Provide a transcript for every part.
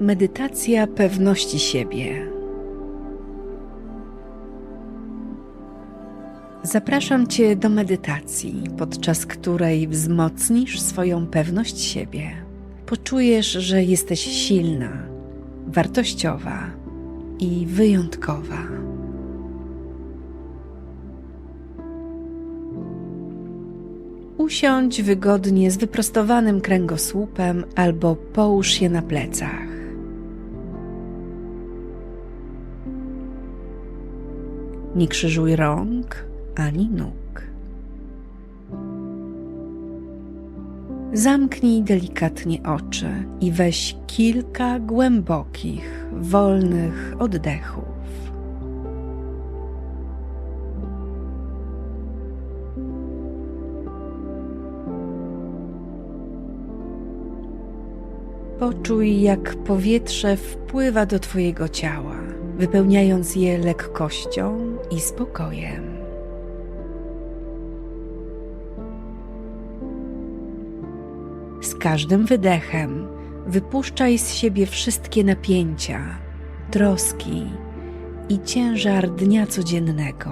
Medytacja pewności siebie. Zapraszam Cię do medytacji, podczas której wzmocnisz swoją pewność siebie. Poczujesz, że jesteś silna, wartościowa i wyjątkowa. Usiądź wygodnie z wyprostowanym kręgosłupem albo połóż się na plecach. Nie krzyżuj rąk ani nóg. Zamknij delikatnie oczy i weź kilka głębokich, wolnych oddechów. Poczuj, jak powietrze wpływa do Twojego ciała, wypełniając je lekkością i spokojem. Z każdym wydechem wypuszczaj z siebie wszystkie napięcia, troski i ciężar dnia codziennego.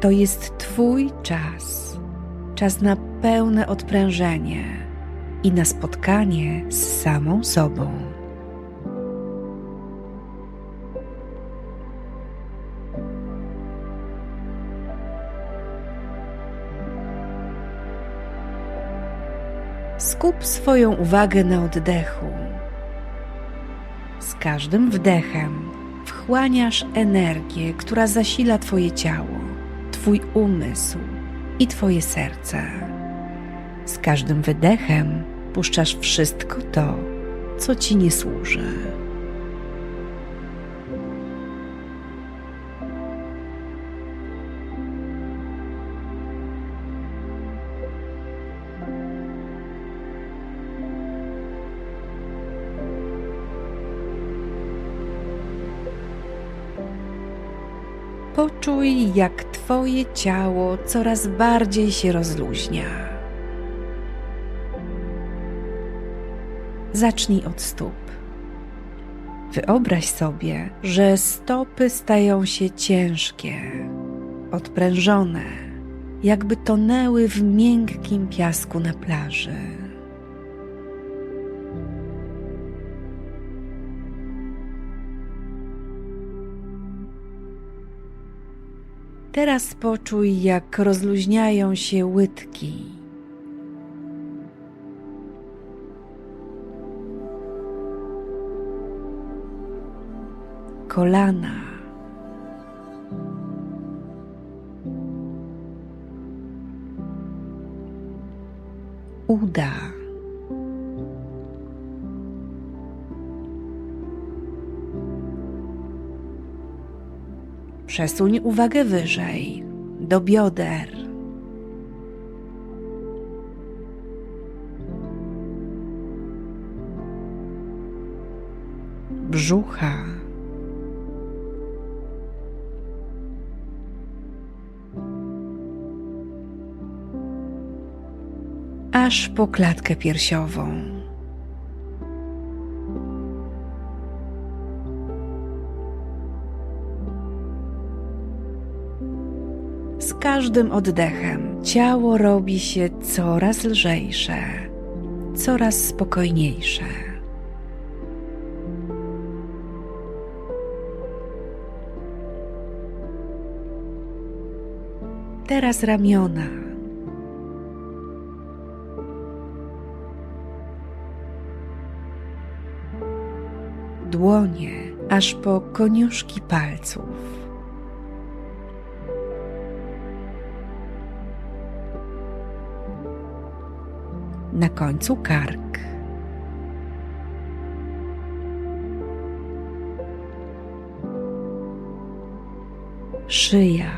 To jest Twój czas, czas na pełne odprężenie i na spotkanie z samą sobą. Skup swoją uwagę na oddechu. Z każdym wdechem wchłaniasz energię, która zasila Twoje ciało, Twój umysł i Twoje serce. Z każdym wydechem puszczasz wszystko to, co Ci nie służy. Poczuj, jak Twoje ciało coraz bardziej się rozluźnia. Zacznij od stóp. Wyobraź sobie, że stopy stają się ciężkie, odprężone, jakby tonęły w miękkim piasku na plaży. Teraz poczuj, jak rozluźniają się łydki. Kolana. Uda. Przesuń uwagę wyżej, do bioder. Brzucha. Aż po klatkę piersiową. Z każdym oddechem ciało robi się coraz lżejsze, coraz spokojniejsze. Teraz ramiona. Dłonie aż po koniuszki palców. na końcu kark. Szyja.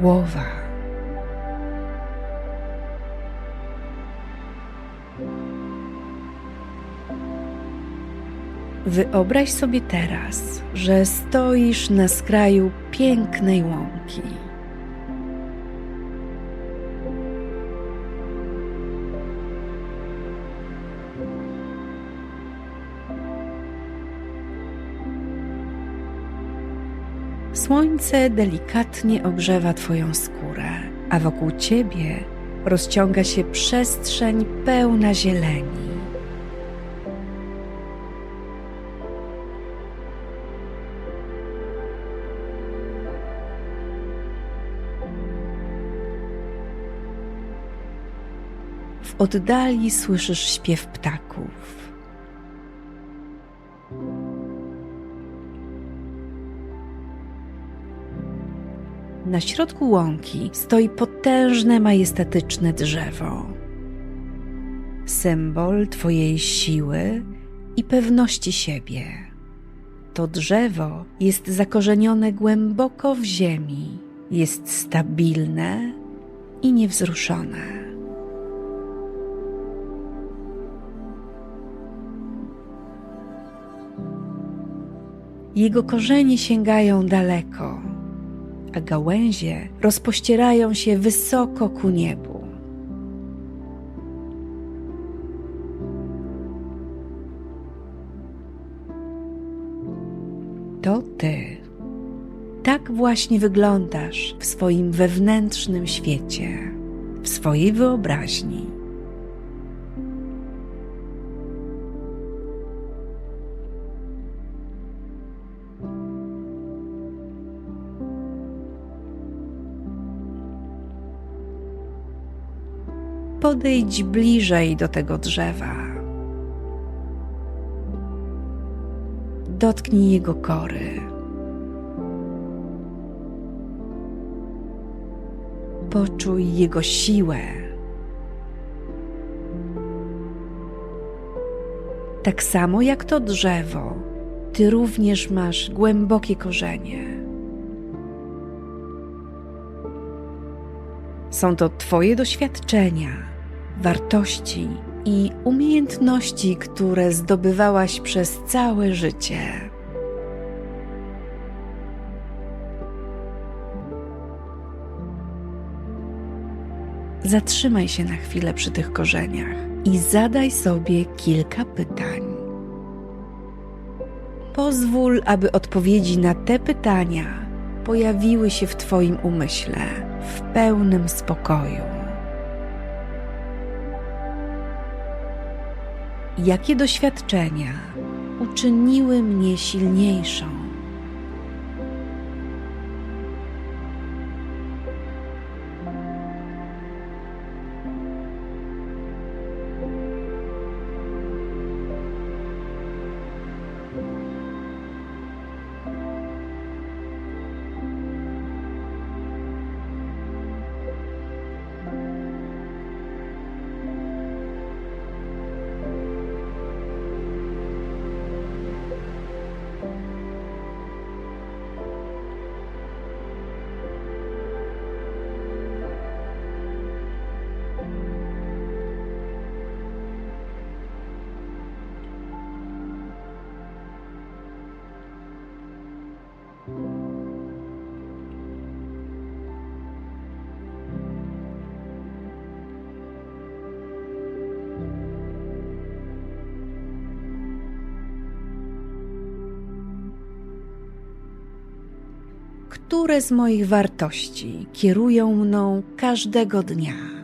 Głowa. Wyobraź sobie teraz, że stoisz na skraju pięknej łąki. Słońce delikatnie ogrzewa Twoją skórę, a wokół Ciebie rozciąga się przestrzeń pełna zieleni. Oddali słyszysz śpiew ptaków. Na środku łąki stoi potężne, majestatyczne drzewo. Symbol Twojej siły i pewności siebie. To drzewo jest zakorzenione głęboko w ziemi, jest stabilne i niewzruszone. Jego korzenie sięgają daleko, a gałęzie rozpościerają się wysoko ku niebu. To ty. Tak właśnie wyglądasz w swoim wewnętrznym świecie, w swojej wyobraźni. Podejdź bliżej do tego drzewa. Dotknij jego kory. Poczuj jego siłę. Tak samo jak to drzewo, ty również masz głębokie korzenie. Są to Twoje doświadczenia wartości i umiejętności, które zdobywałaś przez całe życie. Zatrzymaj się na chwilę przy tych korzeniach i zadaj sobie kilka pytań. Pozwól, aby odpowiedzi na te pytania pojawiły się w Twoim umyśle w pełnym spokoju. Jakie doświadczenia uczyniły mnie silniejszą. Które z moich wartości kierują mną każdego dnia.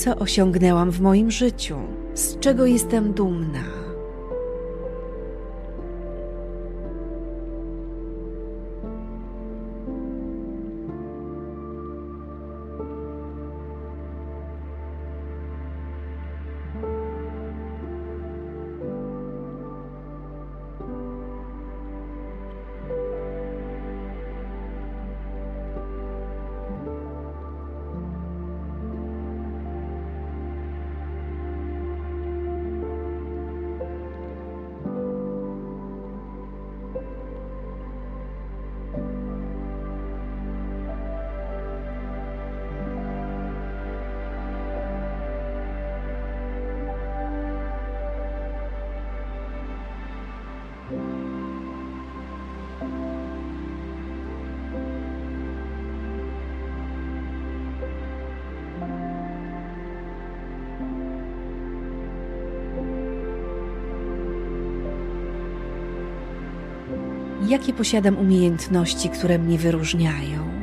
Co osiągnęłam w moim życiu? Z czego jestem dumna? Jakie posiadam umiejętności, które mnie wyróżniają?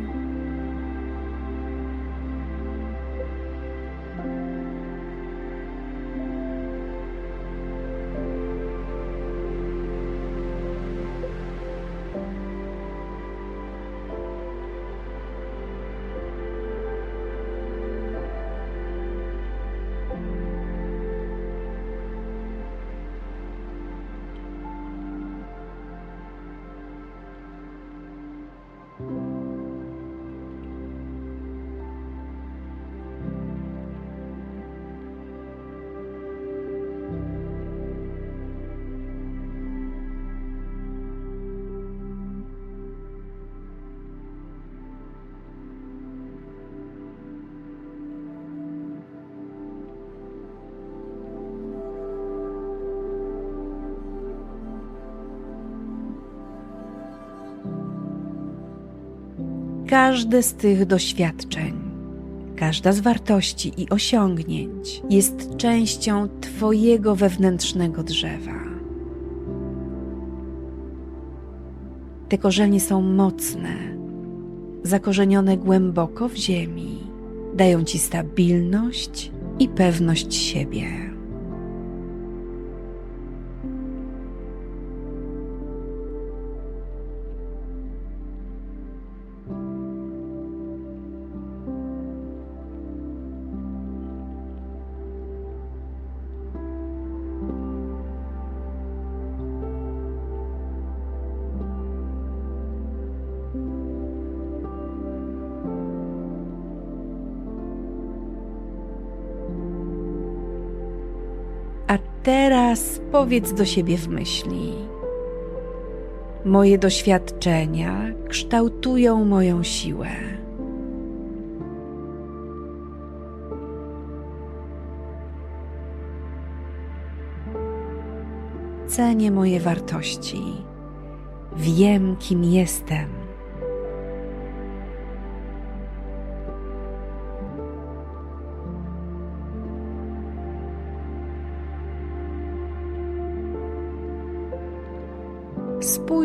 Każde z tych doświadczeń, każda z wartości i osiągnięć jest częścią Twojego wewnętrznego drzewa. Te korzenie są mocne, zakorzenione głęboko w ziemi, dają Ci stabilność i pewność siebie. A teraz powiedz do siebie w myśli. Moje doświadczenia kształtują moją siłę. Cenię moje wartości. Wiem, kim jestem.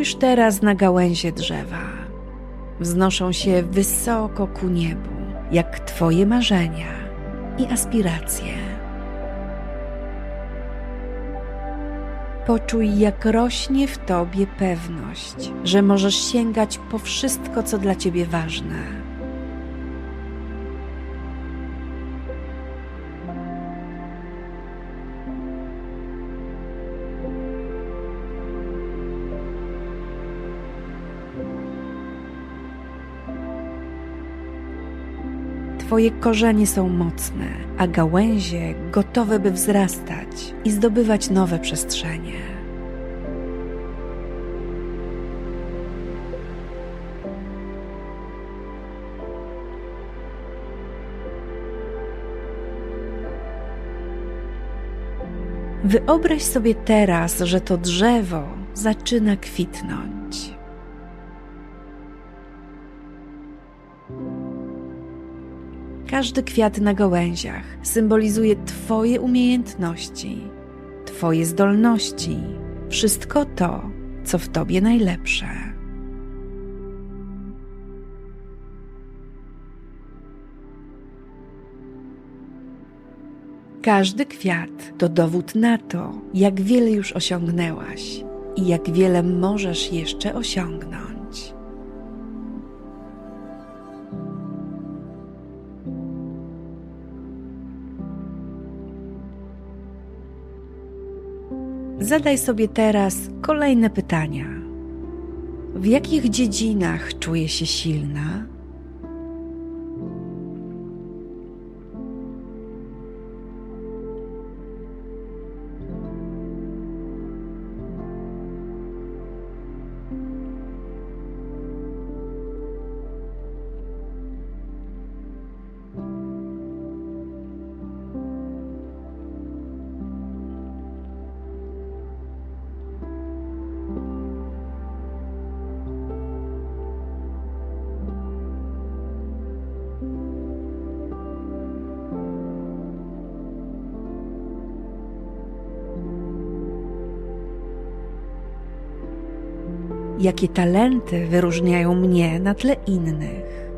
Spójrz teraz na gałęzie drzewa. Wznoszą się wysoko ku niebu, jak Twoje marzenia i aspiracje. Poczuj, jak rośnie w Tobie pewność, że możesz sięgać po wszystko, co dla Ciebie ważne. Twoje korzenie są mocne, a gałęzie gotowe, by wzrastać i zdobywać nowe przestrzenie. Wyobraź sobie teraz, że to drzewo zaczyna kwitnąć. Każdy kwiat na gałęziach symbolizuje Twoje umiejętności, Twoje zdolności, wszystko to, co w Tobie najlepsze. Każdy kwiat to dowód na to, jak wiele już osiągnęłaś i jak wiele możesz jeszcze osiągnąć. Zadaj sobie teraz kolejne pytania. W jakich dziedzinach czuję się silna? Jakie talenty wyróżniają mnie na tle innych?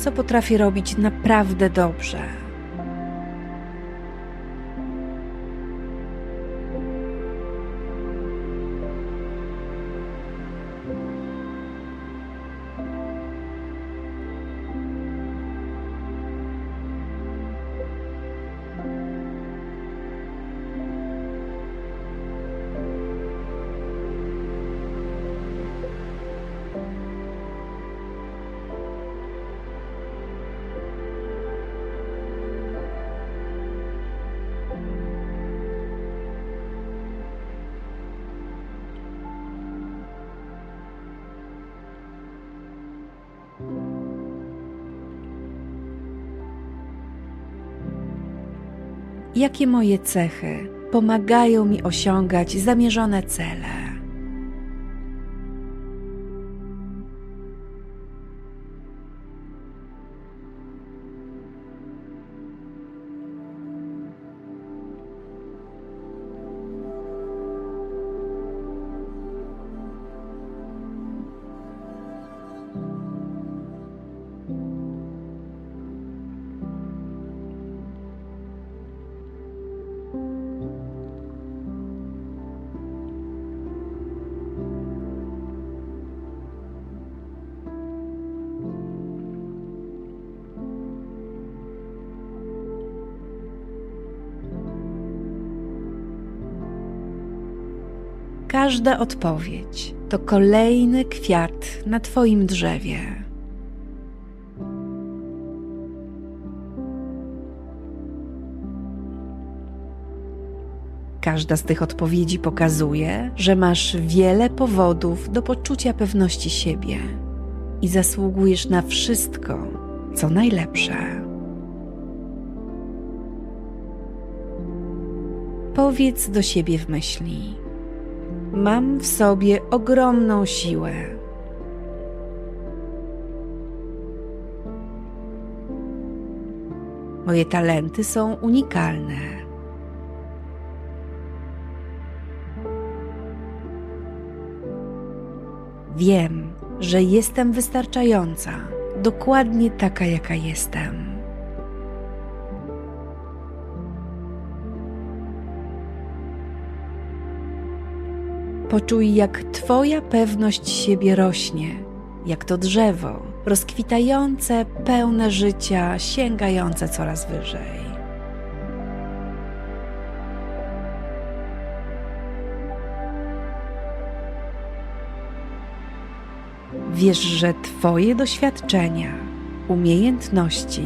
Co potrafię robić naprawdę dobrze? Jakie moje cechy pomagają mi osiągać zamierzone cele? Każda odpowiedź to kolejny kwiat na Twoim drzewie. Każda z tych odpowiedzi pokazuje, że masz wiele powodów do poczucia pewności siebie i zasługujesz na wszystko, co najlepsze. Powiedz do siebie w myśli: Mam w sobie ogromną siłę. Moje talenty są unikalne. Wiem, że jestem wystarczająca, dokładnie taka, jaka jestem. Poczuj, jak Twoja pewność siebie rośnie, jak to drzewo, rozkwitające, pełne życia, sięgające coraz wyżej. Wiesz, że Twoje doświadczenia, umiejętności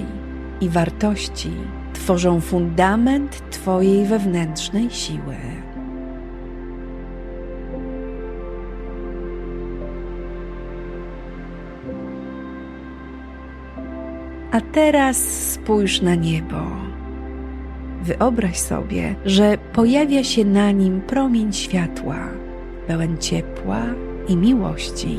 i wartości tworzą fundament Twojej wewnętrznej siły. A teraz spójrz na niebo. Wyobraź sobie, że pojawia się na nim promień światła, pełen ciepła i miłości.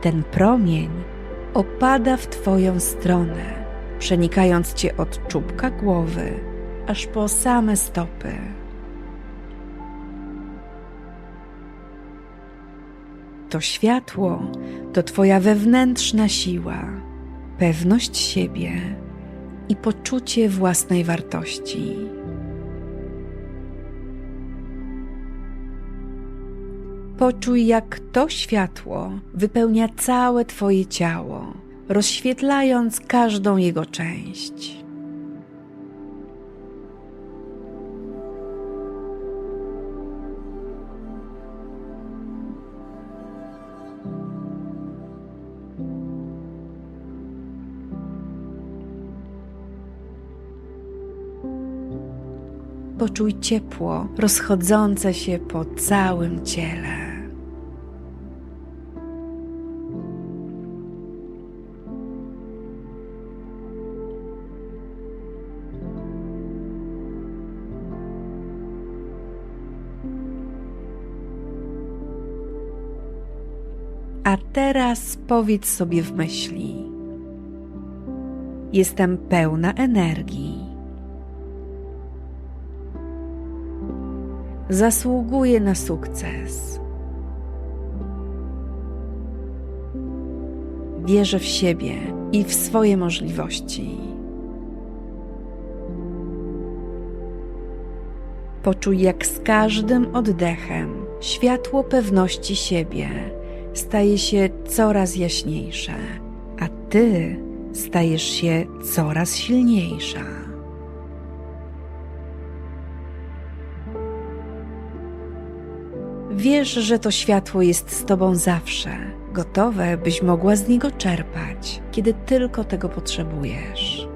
Ten promień opada w Twoją stronę, przenikając Cię od czubka głowy aż po same stopy. To światło to Twoja wewnętrzna siła, pewność siebie i poczucie własnej wartości. Poczuj, jak to światło wypełnia całe Twoje ciało, rozświetlając każdą jego część. Poczuj ciepło rozchodzące się po całym ciele. A teraz powiedz sobie w myśli: Jestem pełna energii. Zasługuję na sukces. Wierzę w siebie i w swoje możliwości. Poczuj, jak z każdym oddechem światło pewności siebie staje się coraz jaśniejsze, a ty stajesz się coraz silniejsza. Wiesz, że to światło jest z tobą zawsze, gotowe, byś mogła z niego czerpać, kiedy tylko tego potrzebujesz.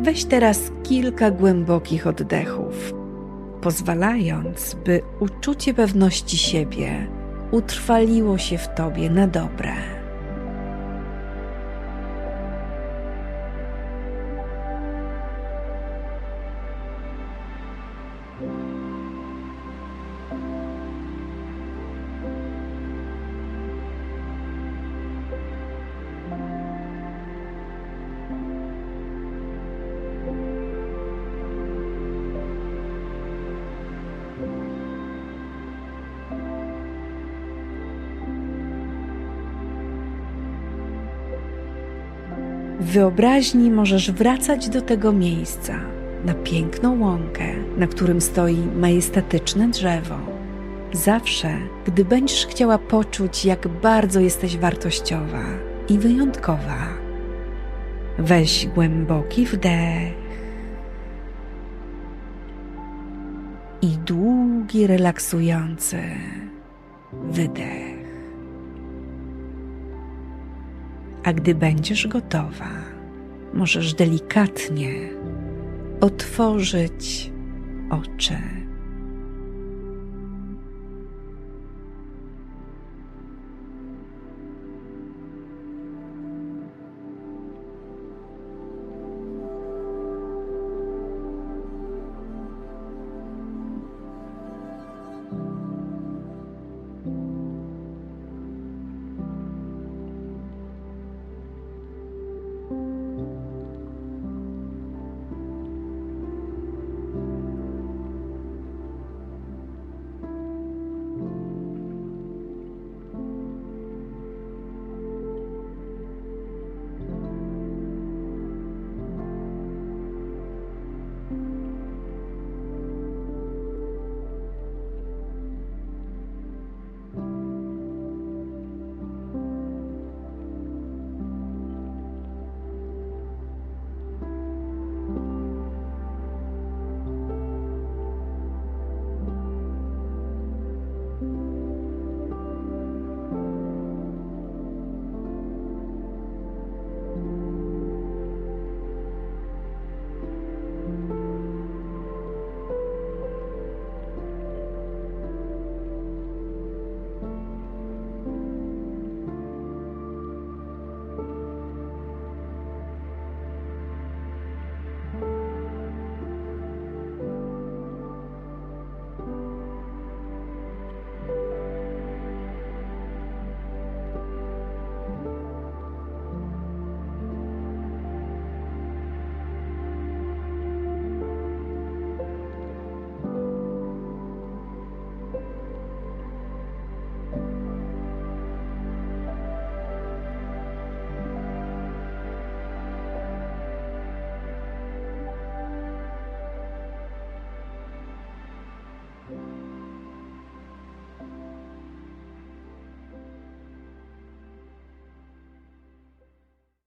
Weź teraz kilka głębokich oddechów, pozwalając, by uczucie pewności siebie utrwaliło się w tobie na dobre. Wyobraźni możesz wracać do tego miejsca, na piękną łąkę, na którym stoi majestatyczne drzewo. Zawsze, gdy będziesz chciała poczuć, jak bardzo jesteś wartościowa i wyjątkowa, weź głęboki wdech i długi, relaksujący wydech. A gdy będziesz gotowa, możesz delikatnie otworzyć oczy.